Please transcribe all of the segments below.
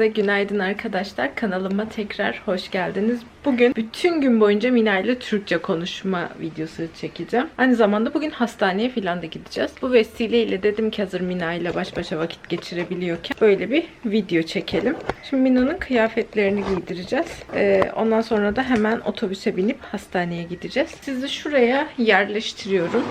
Herkese günaydın arkadaşlar. Kanalıma tekrar hoş geldiniz. Bugün bütün gün boyunca Mina ile Türkçe konuşma videosu çekeceğim. Aynı zamanda bugün hastaneye falan da gideceğiz. Bu vesileyle dedim ki hazır Mina ile baş başa vakit geçirebiliyorken böyle bir video çekelim. Şimdi Mina'nın kıyafetlerini giydireceğiz. Ee, ondan sonra da hemen otobüse binip hastaneye gideceğiz. Sizi şuraya yerleştiriyorum.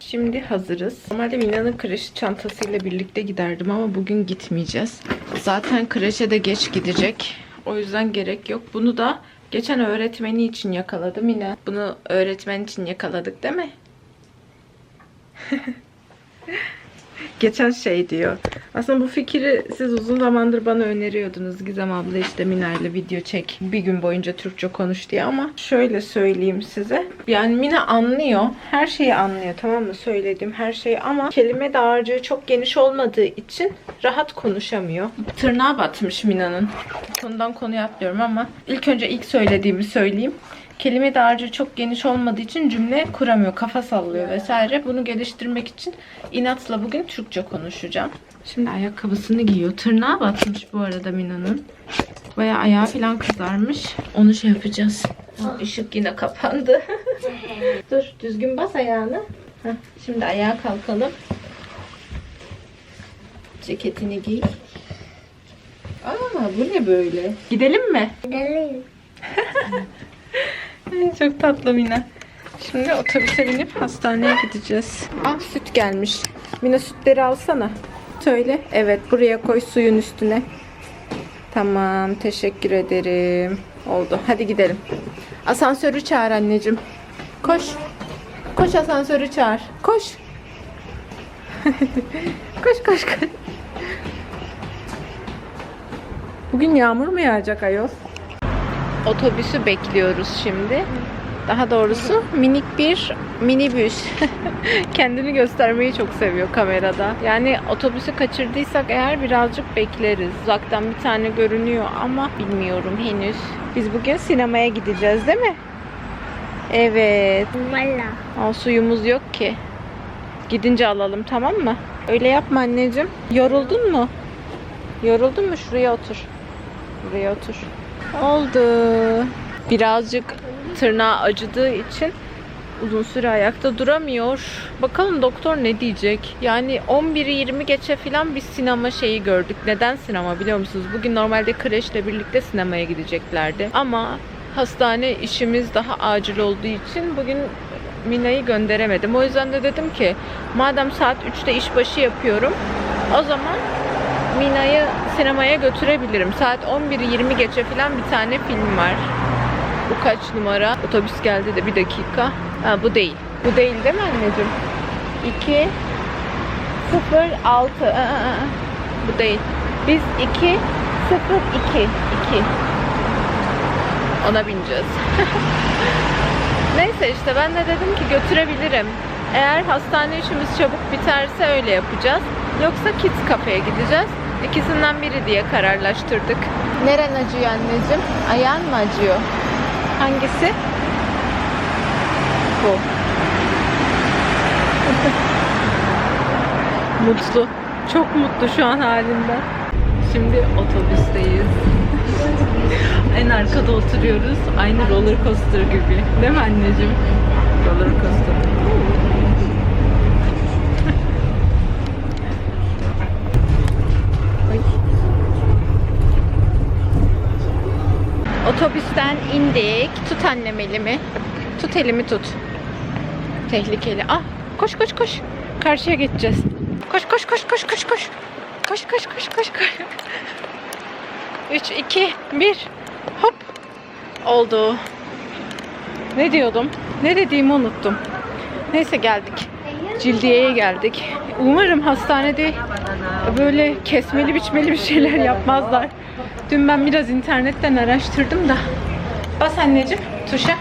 Şimdi hazırız. Normalde Mina'nın kreş çantasıyla birlikte giderdim ama bugün gitmeyeceğiz. Zaten kreşe de geç gidecek. O yüzden gerek yok. Bunu da geçen öğretmeni için yakaladı Mina. Bunu öğretmen için yakaladık değil mi? Geçen şey diyor. Aslında bu fikri siz uzun zamandır bana öneriyordunuz. Gizem abla işte Mina ile video çek. Bir gün boyunca Türkçe konuş diye ama şöyle söyleyeyim size. Yani Mina anlıyor. Her şeyi anlıyor tamam mı? Söylediğim her şeyi ama kelime dağarcığı çok geniş olmadığı için rahat konuşamıyor. Tırnağa batmış Mina'nın. Konudan konuya atlıyorum ama ilk önce ilk söylediğimi söyleyeyim kelime dağarcığı çok geniş olmadığı için cümle kuramıyor, kafa sallıyor vesaire. Bunu geliştirmek için inatla bugün Türkçe konuşacağım. Şimdi ayakkabısını giyiyor. Tırnağa batmış bu arada Mina'nın. Baya ayağı falan kızarmış. Onu şey yapacağız. Işık yine kapandı. Dur düzgün bas ayağını. Heh, şimdi ayağa kalkalım. Ceketini giy. Aa bu ne böyle? Gidelim mi? Gidelim. Çok tatlı Mina. Şimdi otobüse binip hastaneye gideceğiz. Ah süt gelmiş. Mina sütleri alsana. Söyle. Evet buraya koy suyun üstüne. Tamam teşekkür ederim. Oldu. Hadi gidelim. Asansörü çağır anneciğim. Koş. Koş asansörü çağır. Koş. koş koş koş. Bugün yağmur mu yağacak ayol? Otobüsü bekliyoruz şimdi. Daha doğrusu minik bir minibüs. Kendini göstermeyi çok seviyor kamerada. Yani otobüsü kaçırdıysak eğer birazcık bekleriz. Uzaktan bir tane görünüyor ama bilmiyorum henüz. Biz bugün sinemaya gideceğiz değil mi? Evet. Valla. Aa, suyumuz yok ki. Gidince alalım tamam mı? Öyle yapma anneciğim. Yoruldun mu? Yoruldun mu? Şuraya otur. Buraya otur. Oldu. Birazcık tırnağı acıdığı için uzun süre ayakta duramıyor. Bakalım doktor ne diyecek? Yani 11'i 20 geçe falan bir sinema şeyi gördük. Neden sinema biliyor musunuz? Bugün normalde kreşle birlikte sinemaya gideceklerdi. Ama hastane işimiz daha acil olduğu için bugün Mina'yı gönderemedim. O yüzden de dedim ki madem saat 3'te işbaşı yapıyorum o zaman Mina'yı sinemaya götürebilirim. Saat 11'i 20 geçe falan bir tane film var. Bu kaç numara? Otobüs geldi de bir dakika. Ha bu değil. Bu değil değil mi anneciğim? 2 0 6 Bu değil. Biz 2 0 2 2 Ona bineceğiz. Neyse işte ben de dedim ki götürebilirim. Eğer hastane işimiz çabuk biterse öyle yapacağız. Yoksa Kids Cafe'ye gideceğiz. İkisinden biri diye kararlaştırdık. Neren acıyor anneciğim? Ayağın mı acıyor? Hangisi? Bu. mutlu. Çok mutlu şu an halinden. Şimdi otobüsteyiz. en arkada oturuyoruz. Aynı roller coaster gibi. Değil mi anneciğim? Roller coaster. Otobüsten indik. Tut annem elimi. Tut elimi tut. Tehlikeli. Ah koş koş koş. Karşıya geçeceğiz. Koş koş koş koş koş koş. Koş koş koş koş koş. 3, 2, 1. Hop. Oldu. Ne diyordum? Ne dediğimi unuttum. Neyse geldik. Cildiye'ye geldik. Umarım hastanede böyle kesmeli biçmeli bir şeyler yapmazlar. Dün ben biraz internetten araştırdım da. Bas anneciğim tuşa.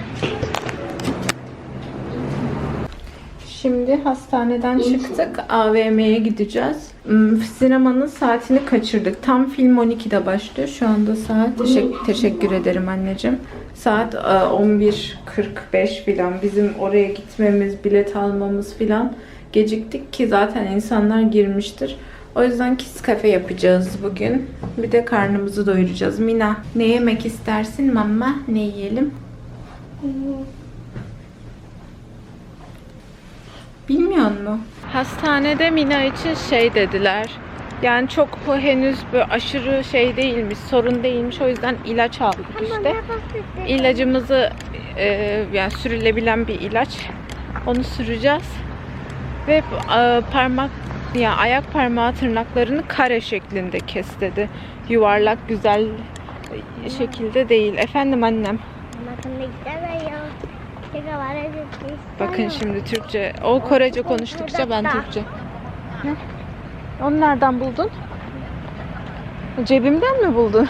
Şimdi hastaneden çıktık. AVM'ye gideceğiz. Hmm, Sinemanın saatini kaçırdık. Tam film 12'de başlıyor. Şu anda saat. Teşekkür, teşekkür ederim anneciğim. Saat e, 11.45 filan. Bizim oraya gitmemiz, bilet almamız filan geciktik ki zaten insanlar girmiştir. O yüzden kids kafe yapacağız bugün. Bir de karnımızı doyuracağız. Mina ne yemek istersin mama? Ne yiyelim? Bilmiyor musun? Hastanede Mina için şey dediler. Yani çok bu henüz böyle aşırı şey değilmiş, sorun değilmiş. O yüzden ilaç aldık işte. İlacımızı e, yani sürülebilen bir ilaç. Onu süreceğiz. Ve e, parmak yani ayak parmağı tırnaklarını kare şeklinde kes dedi. Yuvarlak güzel şekilde değil. Efendim annem. Bakın şimdi Türkçe. O Korece konuştukça ben Türkçe. Ne? Onu nereden buldun? Cebimden mi buldun?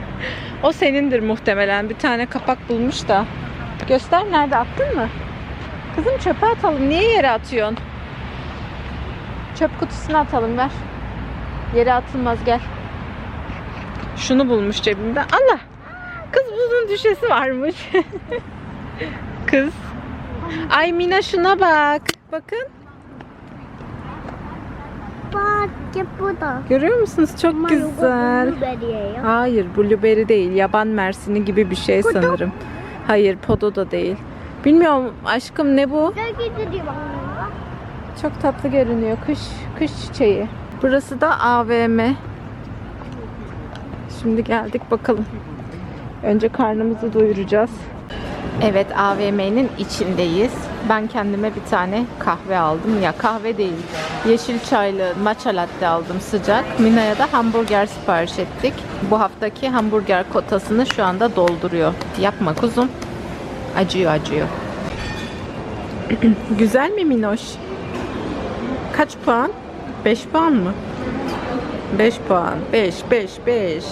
o senindir muhtemelen. Bir tane kapak bulmuş da. Göster nerede attın mı? Kızım çöpe atalım. Niye yere atıyorsun? Çöp kutusuna atalım ver. Yere atılmaz gel. Şunu bulmuş cebimden. Allah! Kız bunun düşesi varmış. Kız. Ay Mina şuna bak. Bakın. Bak bu da. Görüyor musunuz? Çok güzel. Hayır, blueberry değil. Yaban mersini gibi bir şey sanırım. Hayır, podo da değil. Bilmiyorum aşkım ne bu? Çok tatlı görünüyor. Kış kış çiçeği. Burası da AVM. Şimdi geldik bakalım. Önce karnımızı doyuracağız. Evet AVM'nin içindeyiz. Ben kendime bir tane kahve aldım. Ya kahve değil. Yeşil çaylı matcha latte aldım sıcak. Mina'ya da hamburger sipariş ettik. Bu haftaki hamburger kotasını şu anda dolduruyor. Yapma kuzum. Acıyor acıyor. Güzel mi Minoş? Kaç puan? 5 puan mı? 5 puan. 5, 5, 5.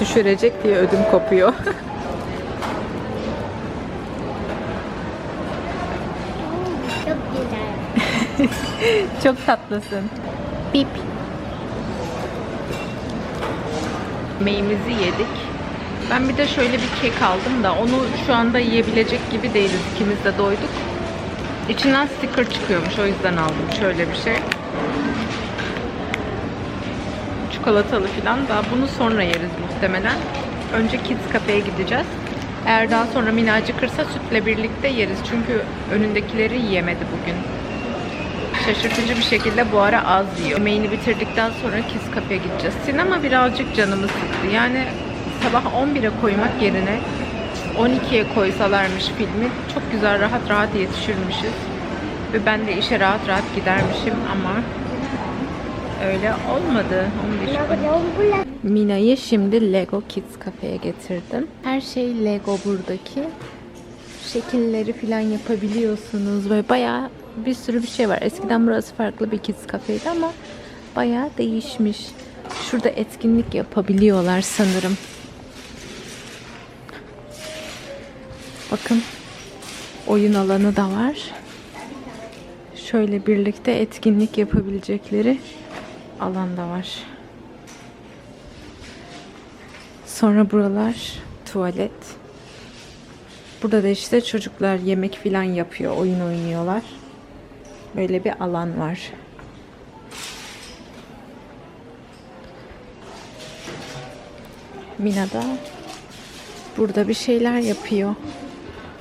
Düşürecek diye ödüm kopuyor. Çok güzel. Çok tatlısın. Bip. Yemeğimizi yedik. Ben bir de şöyle bir kek aldım da onu şu anda yiyebilecek gibi değiliz. İkimiz de doyduk. İçinden sticker çıkıyormuş. O yüzden aldım şöyle bir şey. Çikolatalı falan da bunu sonra yeriz muhtemelen. Önce Kids Cafe'ye gideceğiz. Eğer daha sonra Mina acıkırsa sütle birlikte yeriz. Çünkü önündekileri yiyemedi bugün. Şaşırtıcı bir şekilde bu ara az yiyor. Yemeğini bitirdikten sonra Kids Cafe'ye gideceğiz. Sinema birazcık canımı sıktı. Yani sabah 11'e koymak yerine 12'ye koysalarmış filmi çok güzel rahat rahat yetişirmişiz. Ve ben de işe rahat rahat gidermişim ama öyle olmadı. 11 Nagulong Mina'yı şimdi Lego Kids Cafe'ye getirdim. Her şey Lego buradaki. Şekilleri falan yapabiliyorsunuz ve bayağı bir sürü bir şey var. Eskiden burası farklı bir Kids Cafe'ydi ama bayağı değişmiş. Şurada etkinlik yapabiliyorlar sanırım. Bakın oyun alanı da var. Şöyle birlikte etkinlik yapabilecekleri alan da var. Sonra buralar tuvalet. Burada da işte çocuklar yemek filan yapıyor, oyun oynuyorlar. Böyle bir alan var. Mina da burada bir şeyler yapıyor.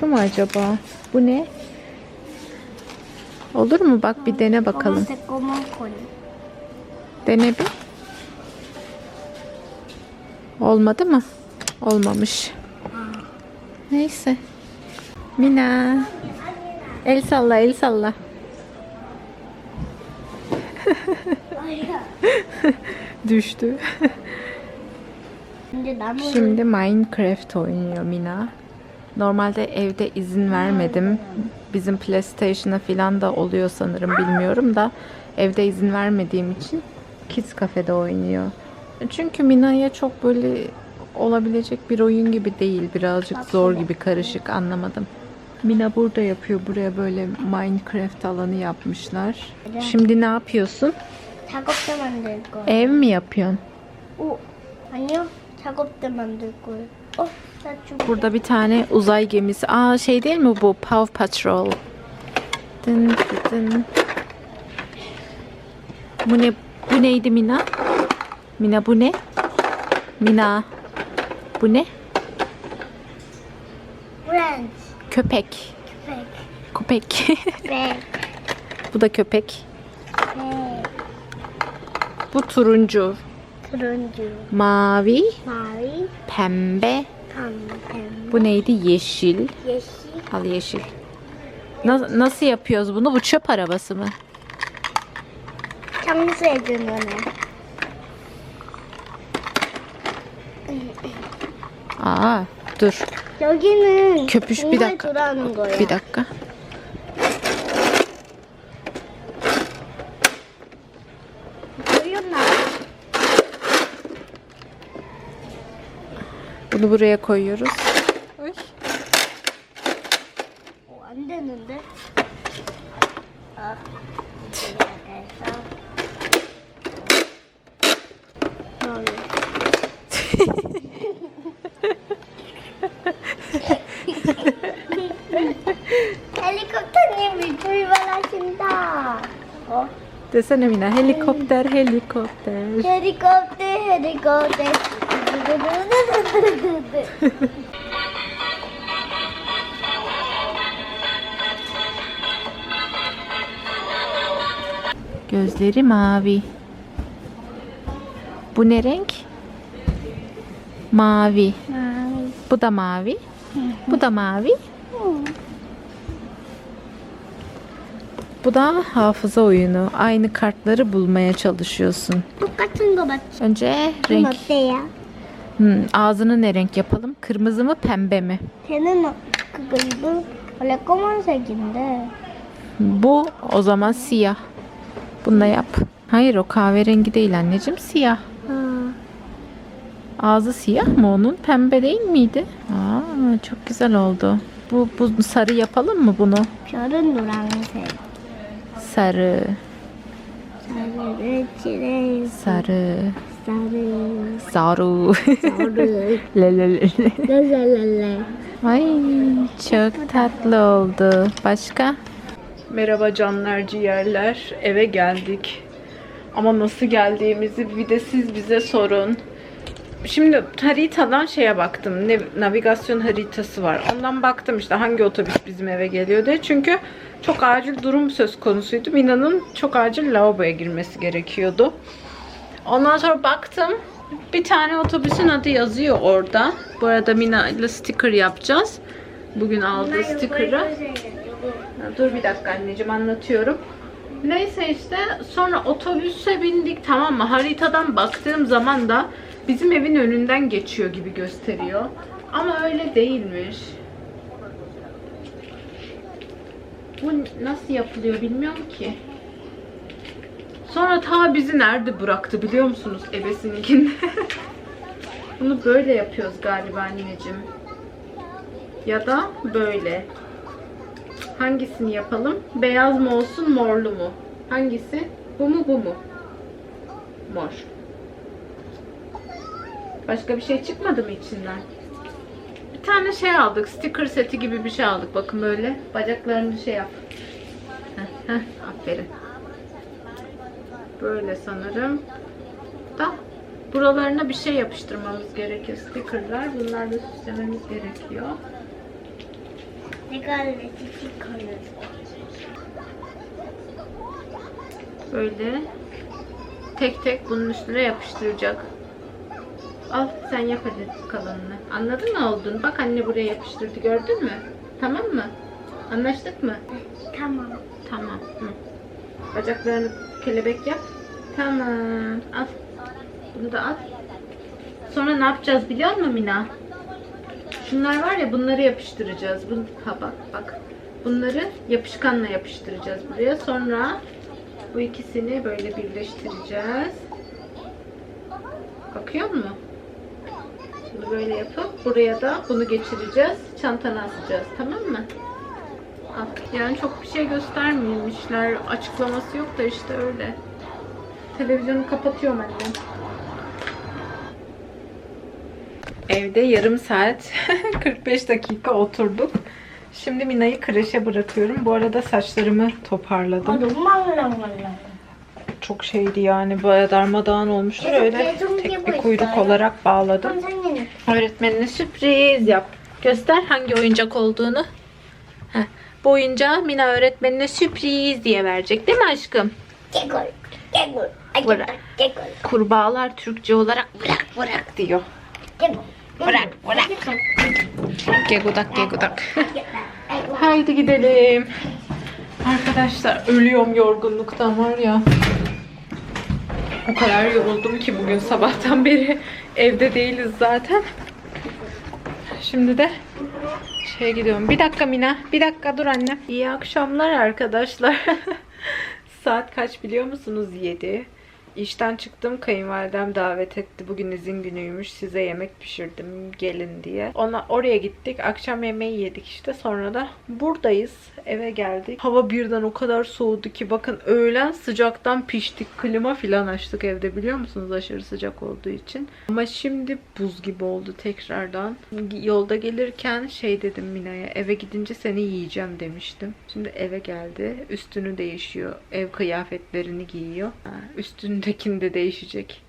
Şu mu acaba? Bu ne? Olur mu? Bak bir dene bakalım. Dene bir. Olmadı mı? Olmamış. Neyse. Mina. El salla, el salla. Düştü. Şimdi Minecraft oynuyor Mina. Normalde evde izin vermedim. Bizim PlayStation'a falan da oluyor sanırım bilmiyorum da evde izin vermediğim için Kids Cafe'de oynuyor. Çünkü Mina'ya çok böyle olabilecek bir oyun gibi değil. Birazcık zor gibi karışık anlamadım. Mina burada yapıyor. Buraya böyle Minecraft alanı yapmışlar. Şimdi ne yapıyorsun? 작업대 만들 거예요. Ev mi yapıyorsun? 오, 아니요. 작업대 만들 거예요. 어, 나 좀. Burada bir tane uzay gemisi. Aa şey değil mi bu? Paw Patrol. Dın dın. Bu ne? Bu neydi Mina? Mina bu ne? Mina. Bu ne? Köpek. Köpek. Köpek. Köpek. bu da. Köpek. Bu turuncu. Turuncu. Mavi. Mavi. Pembe. 밤뱀. Bu neydi? Yeşil. 예시. Al yeşil. Na- nasıl yapıyoruz bunu? Bu çöp arabası mı? 청소해주는 애. Aa, dur. 여기는 Köpüş bir 공간에 dakika. 돌아오는 거예요. Bir dakika. Bunu buraya koyuyoruz. Ay. O annenin de. Ah. Helikopter mi? Turbalaşında. Oh. Desene Mina helikopter helikopter. Helikopter helikopter. Gözleri mavi. Bu ne renk? Mavi. mavi. Bu da mavi. Bu da mavi. Bu da hafıza oyunu. Aynı kartları bulmaya çalışıyorsun. Önce renk. Hmm, ağzını ne renk yapalım? Kırmızı mı pembe mi? Senin kırmızı lekoman şeklinde. Bu o zaman siyah. Bununla yap. Hayır o kahverengi değil anneciğim siyah. Ağzı siyah mı onun? Pembe değil miydi? Aa, çok güzel oldu. Bu, bu sarı yapalım mı bunu? Sarı duran şey. Sarı. Sarı. Sarı. Sarı. Sarı. Sarı. le le le le. Le le le. Ay çok tatlı oldu. Başka? Merhaba canlar ciğerler. Eve geldik. Ama nasıl geldiğimizi bir de siz bize sorun. Şimdi haritadan şeye baktım. Ne, navigasyon haritası var. Ondan baktım işte hangi otobüs bizim eve geliyor diye. Çünkü çok acil durum söz konusuydu. Mina'nın çok acil lavaboya girmesi gerekiyordu. Ondan sonra baktım. Bir tane otobüsün adı yazıyor orada. Bu arada Mina ile sticker yapacağız. Bugün aldığı sticker'ı. Ha, Dur bir dakika anneciğim anlatıyorum. Neyse işte sonra otobüse bindik tamam mı? Haritadan baktığım zaman da bizim evin önünden geçiyor gibi gösteriyor. Ama öyle değilmiş. Bu nasıl yapılıyor bilmiyorum ki. Sonra ta bizi nerede bıraktı biliyor musunuz ebesininkinde? Bunu böyle yapıyoruz galiba anneciğim. Ya da böyle. Hangisini yapalım? Beyaz mı olsun, morlu mu? Hangisi? Bu mu, bu mu? Mor. Başka bir şey çıkmadı mı içinden? Bir tane şey aldık. Sticker seti gibi bir şey aldık. Bakın böyle. Bacaklarını şey yap. Heh, heh, aferin. Böyle sanırım. Da buralarına bir şey yapıştırmamız gerekiyor. Stickerlar. Bunlarla süslememiz gerekiyor. Ne gayret stickerlar. Böyle tek tek bunun üstüne yapıştıracak. Al sen yap hadi kalanını. Anladın mı oldun? Bak anne buraya yapıştırdı gördün mü? Tamam mı? Anlaştık mı? Tamam. Tamam. Hı. Bacaklarını kelebek yap. Tamam. Al. Bunu da al. Sonra ne yapacağız biliyor musun Mina? Şunlar var ya bunları yapıştıracağız. Bunu, ha bak bak. Bunları yapışkanla yapıştıracağız buraya. Sonra bu ikisini böyle birleştireceğiz. Bakıyor musun? Bunu böyle yapıp buraya da bunu geçireceğiz. Çantana asacağız. Tamam mı? da. Yani çok bir şey göstermemişler. Açıklaması yok da işte öyle. Televizyonu kapatıyorum annem. Evde yarım saat 45 dakika oturduk. Şimdi Mina'yı kreşe bırakıyorum. Bu arada saçlarımı toparladım. Çok şeydi yani baya darmadağın olmuştu. Öyle tek bir kuyruk olarak bağladım. Öğretmenine sürpriz yap. Göster hangi oyuncak olduğunu. Heh boyunca Mina öğretmenine sürpriz diye verecek değil mi aşkım? Gekor, gekor, Bırak. gekor. Kurbağalar Türkçe olarak bırak bırak diyor. Gekor, Bırak bırak. Gegudak gegudak. Haydi gidelim. Arkadaşlar ölüyorum yorgunluktan var ya. O kadar yoruldum ki bugün sabahtan beri evde değiliz zaten. Şimdi de şeye gidiyorum. Bir dakika Mina. Bir dakika dur annem. İyi akşamlar arkadaşlar. Saat kaç biliyor musunuz? 7. İşten çıktım kayınvalidem davet etti. Bugün izin günüymüş. Size yemek pişirdim gelin diye. Ona oraya gittik. Akşam yemeği yedik işte. Sonra da buradayız. Eve geldik. Hava birden o kadar soğudu ki bakın öğlen sıcaktan piştik. Klima filan açtık evde biliyor musunuz? Aşırı sıcak olduğu için. Ama şimdi buz gibi oldu tekrardan. Yolda gelirken şey dedim Mina'ya eve gidince seni yiyeceğim demiştim. Şimdi eve geldi. Üstünü değişiyor. Ev kıyafetlerini giyiyor. Ha, Üstündekini de değişecek.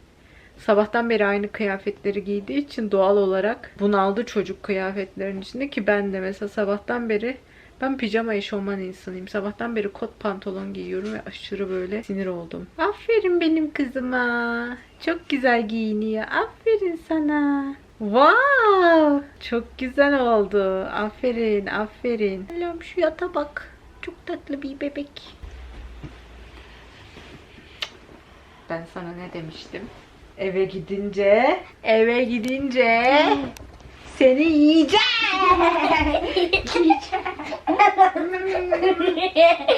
Sabahtan beri aynı kıyafetleri giydiği için doğal olarak bunaldı çocuk kıyafetlerin içinde ki ben de mesela sabahtan beri ben pijama eşofman insanıyım. Sabahtan beri kot pantolon giyiyorum ve aşırı böyle sinir oldum. Aferin benim kızıma. Çok güzel giyiniyor. Aferin sana. Wow! Çok güzel oldu. Aferin, aferin. Allah'ım şu yata bak. Çok tatlı bir bebek. Ben sana ne demiştim? Eve gidince, eve gidince seni yiyeceğim. Bir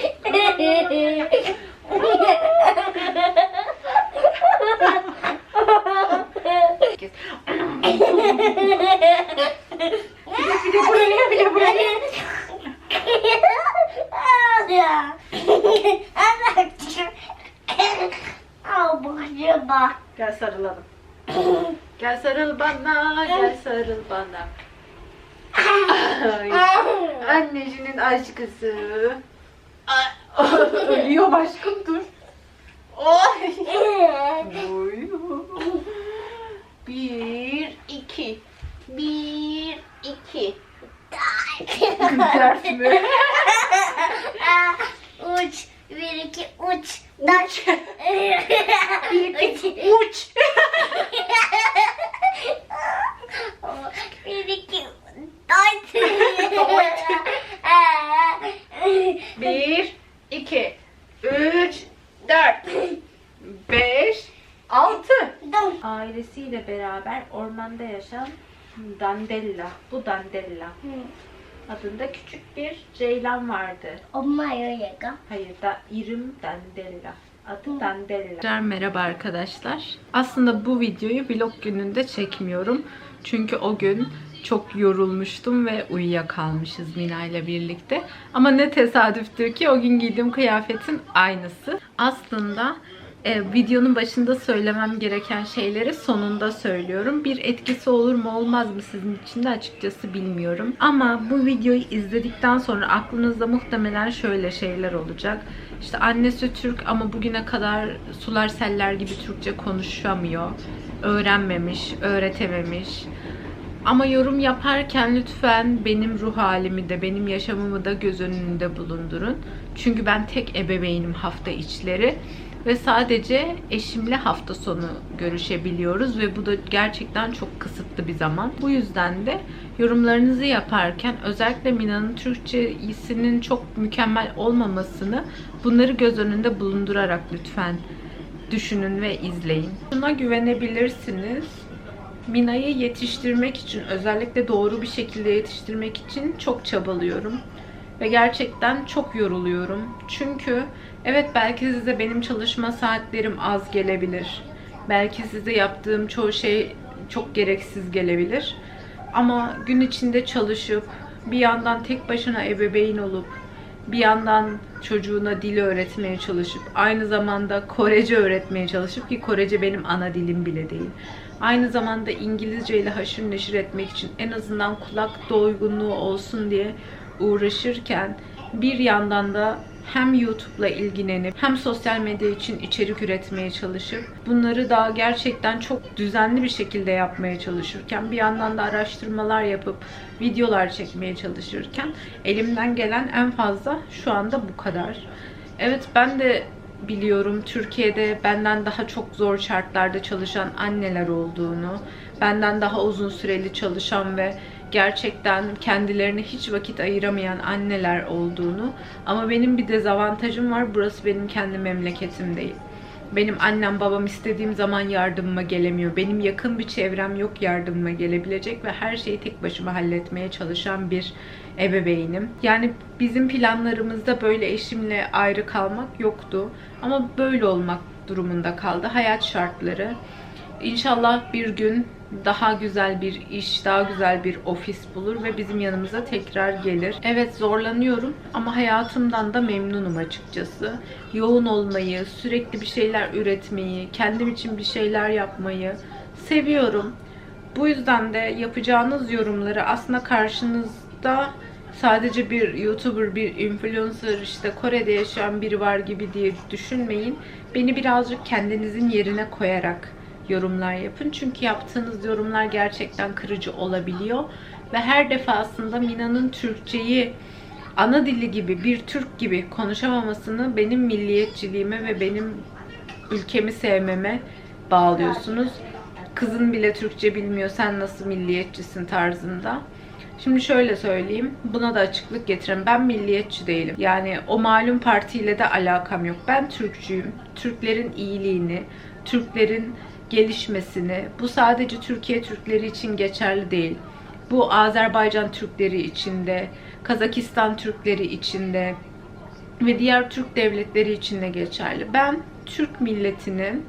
sarıl bana, gel sarıl bana. Annecinin aşkısı. Ölüyor aşkım dur. Bir, iki. Bir, iki. Ders mi? uç, bir iki uç. Uç. bir iki uç. Dandella. Bu Dandella. Adında küçük bir ceylan vardı. 엄마요, 얘가? Hayır da İrim Dandella. Adı Dandella. Merhaba arkadaşlar. Aslında bu videoyu vlog gününde çekmiyorum. Çünkü o gün çok yorulmuştum ve uyuyakalmışız Mina ile birlikte. Ama ne tesadüftür ki o gün giydiğim kıyafetin aynısı. Aslında e, videonun başında söylemem gereken şeyleri sonunda söylüyorum. Bir etkisi olur mu olmaz mı sizin için de açıkçası bilmiyorum. Ama bu videoyu izledikten sonra aklınızda muhtemelen şöyle şeyler olacak. İşte annesi Türk ama bugüne kadar sular seller gibi Türkçe konuşamıyor. Öğrenmemiş, öğretememiş. Ama yorum yaparken lütfen benim ruh halimi de, benim yaşamımı da göz önünde bulundurun. Çünkü ben tek ebeveynim hafta içleri. Ve sadece eşimle hafta sonu görüşebiliyoruz ve bu da gerçekten çok kısıtlı bir zaman. Bu yüzden de yorumlarınızı yaparken özellikle Mina'nın Türkçesinin çok mükemmel olmamasını bunları göz önünde bulundurarak lütfen düşünün ve izleyin. Buna güvenebilirsiniz. Mina'yı yetiştirmek için, özellikle doğru bir şekilde yetiştirmek için çok çabalıyorum. Ve gerçekten çok yoruluyorum. Çünkü evet belki size benim çalışma saatlerim az gelebilir. Belki size yaptığım çoğu şey çok gereksiz gelebilir. Ama gün içinde çalışıp bir yandan tek başına ebeveyn olup bir yandan çocuğuna dil öğretmeye çalışıp aynı zamanda Korece öğretmeye çalışıp ki Korece benim ana dilim bile değil. Aynı zamanda İngilizce ile haşır neşir etmek için en azından kulak doygunluğu olsun diye uğraşırken bir yandan da hem YouTube'la ilgilenip hem sosyal medya için içerik üretmeye çalışıp bunları da gerçekten çok düzenli bir şekilde yapmaya çalışırken bir yandan da araştırmalar yapıp videolar çekmeye çalışırken elimden gelen en fazla şu anda bu kadar. Evet ben de biliyorum Türkiye'de benden daha çok zor şartlarda çalışan anneler olduğunu, benden daha uzun süreli çalışan ve gerçekten kendilerine hiç vakit ayıramayan anneler olduğunu ama benim bir dezavantajım var. Burası benim kendi memleketim değil. Benim annem babam istediğim zaman yardımıma gelemiyor. Benim yakın bir çevrem yok yardımıma gelebilecek ve her şeyi tek başıma halletmeye çalışan bir ebeveynim. Yani bizim planlarımızda böyle eşimle ayrı kalmak yoktu. Ama böyle olmak durumunda kaldı. Hayat şartları. İnşallah bir gün daha güzel bir iş, daha güzel bir ofis bulur ve bizim yanımıza tekrar gelir. Evet zorlanıyorum ama hayatımdan da memnunum açıkçası. Yoğun olmayı, sürekli bir şeyler üretmeyi, kendim için bir şeyler yapmayı seviyorum. Bu yüzden de yapacağınız yorumları aslında karşınızda sadece bir YouTuber, bir influencer, işte Kore'de yaşayan biri var gibi diye düşünmeyin. Beni birazcık kendinizin yerine koyarak yorumlar yapın. Çünkü yaptığınız yorumlar gerçekten kırıcı olabiliyor. Ve her defasında Mina'nın Türkçeyi ana dili gibi, bir Türk gibi konuşamamasını benim milliyetçiliğime ve benim ülkemi sevmeme bağlıyorsunuz. Kızın bile Türkçe bilmiyor, sen nasıl milliyetçisin tarzında. Şimdi şöyle söyleyeyim, buna da açıklık getirin. Ben milliyetçi değilim. Yani o malum partiyle de alakam yok. Ben Türkçüyüm. Türklerin iyiliğini, Türklerin gelişmesini, bu sadece Türkiye Türkleri için geçerli değil. Bu Azerbaycan Türkleri için de, Kazakistan Türkleri için de ve diğer Türk devletleri için de geçerli. Ben Türk milletinin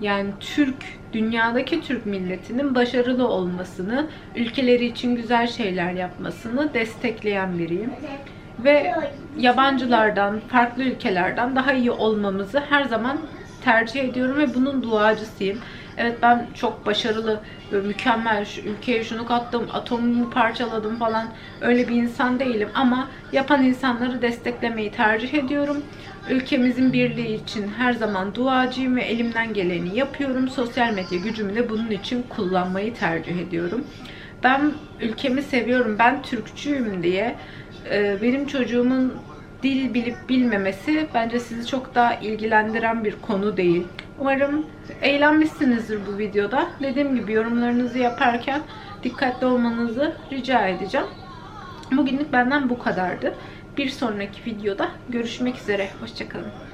yani Türk, dünyadaki Türk milletinin başarılı olmasını, ülkeleri için güzel şeyler yapmasını destekleyen biriyim. Ve yabancılardan, farklı ülkelerden daha iyi olmamızı her zaman tercih ediyorum ve bunun duacısıyım. Evet ben çok başarılı, mükemmel, şu ülkeye şunu kattım, atomumu parçaladım falan öyle bir insan değilim. Ama yapan insanları desteklemeyi tercih ediyorum. Ülkemizin birliği için her zaman duacıyım ve elimden geleni yapıyorum. Sosyal medya gücümü de bunun için kullanmayı tercih ediyorum. Ben ülkemi seviyorum, ben Türkçüyüm diye benim çocuğumun dil bilip bilmemesi bence sizi çok daha ilgilendiren bir konu değil. Umarım eğlenmişsinizdir bu videoda. Dediğim gibi yorumlarınızı yaparken dikkatli olmanızı rica edeceğim. Bugünlük benden bu kadardı. Bir sonraki videoda görüşmek üzere. Hoşçakalın.